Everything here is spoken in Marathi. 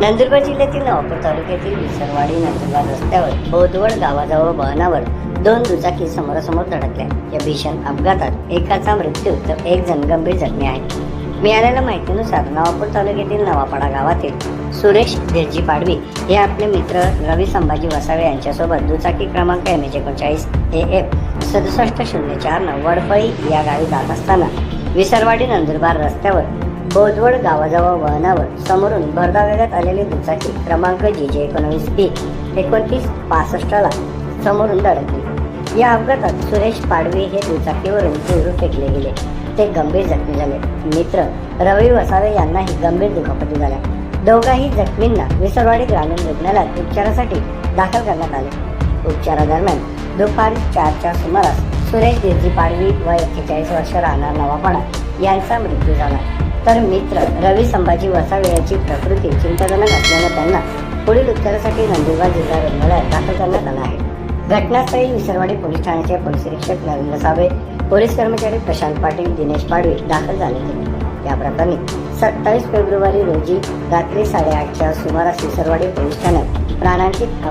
नंदुरबार जिल्ह्यातील नवापूर तालुक्यातील विसरवाडी नंदुरबार रस्त्यावर बोदवड गावाजवळ वाहनावर दोन दुचाकी समोरासमोर धडकल्या. या भीषण अपघातात एकाचा मृत्यू तर एक जण गंभीर जखमी आहे मिळालेल्या माहितीनुसार नवापूर तालुक्यातील नवापाडा गावातील सुरेश देरजी पाडवी हे आपले मित्र रवी संभाजी वसावे यांच्यासोबत दुचाकी क्रमांक एम एच एकोणचाळीस ए एफ सदुसष्ट शून्य चार नऊ वडफळी या गावी जात असताना विसरवाडी नंदुरबार रस्त्यावर बोदवड गावाजवळ वाहनावर समोरून भरधावेगात आलेली दुचाकी क्रमांक जी जे एकोणवीस बी एकोणतीस पासष्टला समोरून धडकली या अपघातात सुरेश पाडवी हे दुचाकीवरून दूर फेकले गेले. ते गंभीर जखमी झाले. मित्र रवी वसावे यांनाही गंभीर दुखापती झाल्या. दोघाही जखमींना विसरवाडी ग्रामीण रुग्णालयात उपचारासाठी दाखल करण्यात आले. उपचारादरम्यान दुपारी चारच्या सुमारास सुरेश दिरजी पाडवी व एक्केचाळीस वर्ष राहणार नवापणा यांचा मृत्यू झाला. तर मित्र रवी संभाजी वसावे यांची प्रकृती चिंताजनक असल्यानं त्यांना पुढील उपचारासाठी नंदुरबार जिल्हा रुग्णालयात दाखल करण्यात आला आहे. घटनास्थळी विसरवाडी पोलीस ठाण्याचे पोलीस निरीक्षक नरेंद्र साबळे पोलीस कर्मचारी प्रशांत पाटील दिनेश पाडवे दाखल झाले होते. या प्रकरणी सत्तावीस फेब्रुवारी रोजी रात्री साडेआठच्या सुमारास विसरवाडी पोलीस ठाण्यात प्राणांकित